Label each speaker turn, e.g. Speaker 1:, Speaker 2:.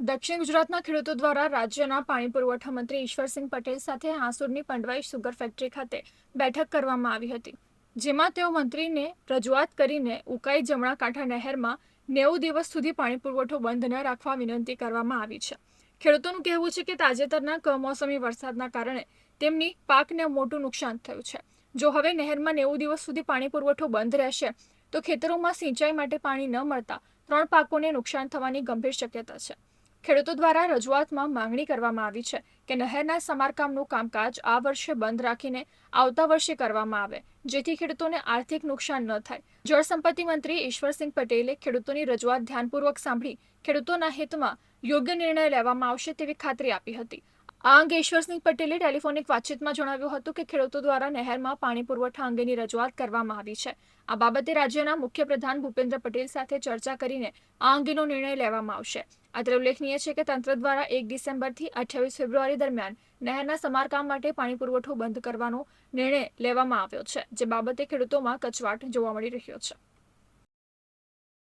Speaker 1: દક્ષિણ ગુજરાતના ખેડૂતો દ્વારા રાજ્યના પાણી પુરવઠા મંત્રી ઈશ્વરસિંહ પટેલ સાથે હાંસુરની પંડવાઈ સુગર ફેક્ટરી ખાતે બેઠક કરવામાં આવી હતી, જેમાં તેઓ મંત્રીને રજૂઆત કરીને ઉકાઈ જમણા કાંઠા નહેરમાં નેવું દિવસ સુધી પાણી પુરવઠો બંધ ન રાખવા વિનંતી કરવામાં આવી છે. ખેડૂતોનું કહેવું છે કે તાજેતરના કમોસમી વરસાદના કારણે તેમની પાકને મોટું નુકસાન થયું છે. જો હવે નહેરમાં નેવું દિવસ સુધી પાણી પુરવઠો બંધ રહેશે, તો ખેતરોમાં સિંચાઈ માટે પાણી ન મળતા ત્રણ પાકોને નુકસાન થવાની ગંભીર શક્યતા છે. ખેડૂતો દ્વારા રજૂઆતમાં માંગણી કરવામાં આવી છે કે નહેરના સમારકામનું કામકાજ આ વર્ષે બંધ રાખીને આવતા વર્ષે કરવામાં આવે, જેથી ખેડૂતોને આર્થિક નુકસાન ન થાય. જળસંપત્તિ મંત્રી ઈશ્વરસિંહ પટેલે ખેડૂતોની રજૂઆત ધ્યાનપૂર્વક સાંભળી, ખેડૂતોના હિતમાં યોગ્ય નિર્ણય લેવામાં આવશે તેવી ખાતરી આપી હતી. આ અંગે ઈશ્વરસિંહ પટેલે ટેલિફોનિક વાતચીતમાં જણાવ્યું હતું કે ખેડૂતો દ્વારા નહેરમાં પાણી પુરવઠા અંગેની રજૂઆત કરવામાં આવી છે. આ બાબતે રાજ્યના મુખ્યપ્રધાન ભૂપેન્દ્ર પટેલ સાથે ચર્ચા કરીને આ અંગેનો નિર્ણય લેવામાં આવશે. અત્રે ઉલ્લેખનીય છે કે તંત્ર દ્વારા એક ડિસેમ્બરથી અઠ્યાવીસ ફેબ્રુઆરી દરમિયાન નહેરના સમારકામ માટે પાણી પુરવઠો બંધ કરવાનો નિર્ણય લેવામાં આવ્યો છે, જે બાબતે ખેડૂતોમાં કચવાટ જોવા મળી રહ્યો છે.